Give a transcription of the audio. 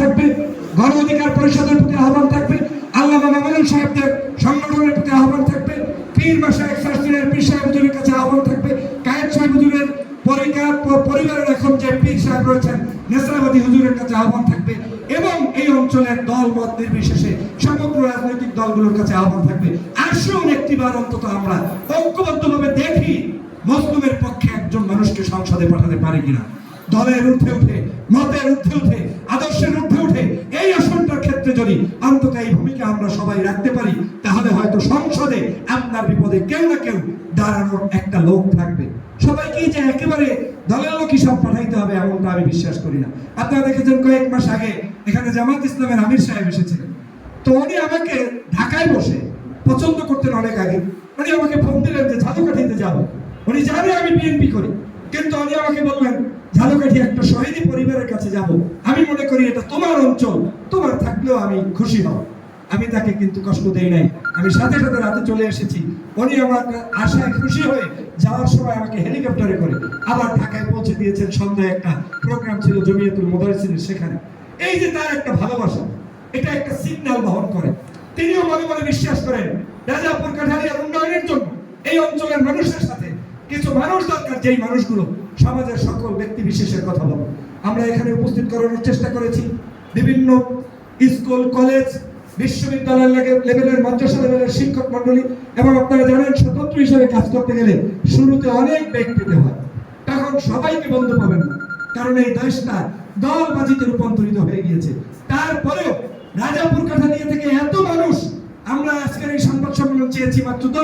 থাকবে, গণ অধিকার পরিষদের প্রতি আহ্বান থাকবে আল্লাহ মামুনুল সাহেবদের সংগঠনের প্রতি আহ্বান থাকবে, পীর মাসা এক্সার্সিনের পীর সাহেব হুজুরের কাছে আহ্বান থাকবে কায়েদ হুজুরের পরিবার পরিবারের এখন যে পীর সাহেব রয়েছেন, নেসরাবাদী হুজুরের কাছে আহ্বান থাকবে এবং এই অঞ্চলের দল মত নির্বিশেষে সমগ্র রাজনৈতিক দলগুলোর কাছে আহ্বান থাকবে। আসুন একটিবার অন্তত আমরা ঐক্যবদ্ধভাবে দেখি মজলুমের পক্ষে একজন মানুষকে সংসদে পাঠাতে পারে কিনা। দলের ঊর্ধ্বে উঠে, মতের ঊর্ধ্বে উঠে, আদর্শের ঊর্ধ্বে উঠে, এই আসনটার ক্ষেত্রে যদি অন্তত এই ভূমিকা আমরা সবাই রাখতে পারি, তাহলে হয়তো সংসদে আপনার বিপদে কেউ না কেউ দাঁড়ানোর একটা লোক থাকবে। সবাইকেই যে একেবারে দলের লোকই সব পাঠাইতে হবে এমনটা আমি বিশ্বাস করি না। আপনারা দেখেছেন কয়েক মাস আগে এখানে জামাত ইসলামের আমির সাহেব এসেছিলেন। তো উনি আমাকে ঢাকায় বসে, পছন্দ করতেন অনেক আগে, উনি আমাকে ফোন দিলেন যে ঝালকাঠিতে যাব উনি, জানে আমি বিএনপি করি। কিন্তু উনি আমাকে বললেন ঝালকাঠি একটা শহীদি পরিবারের কাছে যাব। আমি মনে করি এটা তোমার অঞ্চল, তোমার থাকলেও আমি খুশি হব। আমি তাকে কিন্তু কষ্ট দেই নাই। আমি সাথে সাথে রাতে চলে এসেছি। উনি আমার আশায় খুশি হয়ে যাওয়ার সময় আমাকে হেলিকপ্টারে করে আবার ঢাকায় পৌঁছে দিয়েছেন। সন্ধ্যায় একটা প্রোগ্রাম ছিল জমিয়তুল মোদারিসিনের সেখানে। এই যে তার একটা ভালোবাসা, এটা একটা সিগন্যাল বহন করে। তিনিও মনে মনে বিশ্বাস করেন, রাজাপুর কাঠালিয়ার উন্নয়নের জন্য এই অঞ্চলের মানুষের সাথে কিছু মানুষ দরকার, যেই মানুষগুলো সমাজের সকল ব্যক্তি বিশেষের কথা বলে। আমরা এখানে উপস্থিত করানোর চেষ্টা করেছি। বিভিন্ন স্কুল, কলেজ বিশ্ববিদ্যালয় লেভেলের, মাদ্রাসা লেভেলের শিক্ষক মন্ডলী এবং আপনারা জানেন স্বতন্ত্র হিসেবে কাজ করতে গেলে শুরুতে অনেক বেগ পেতে হয়। তখন সবাইকে বন্ধু পাবেন কারণ এই দেশটা দলবাজিতে রূপান্তরিত হয়ে গিয়েছে। তারপরেও রাজাপুর কাঠালিয়া থেকে এত মানুষ, আমরা আজকের এই সংবাদ সম্মেলন চেয়েছি মাত্র দশ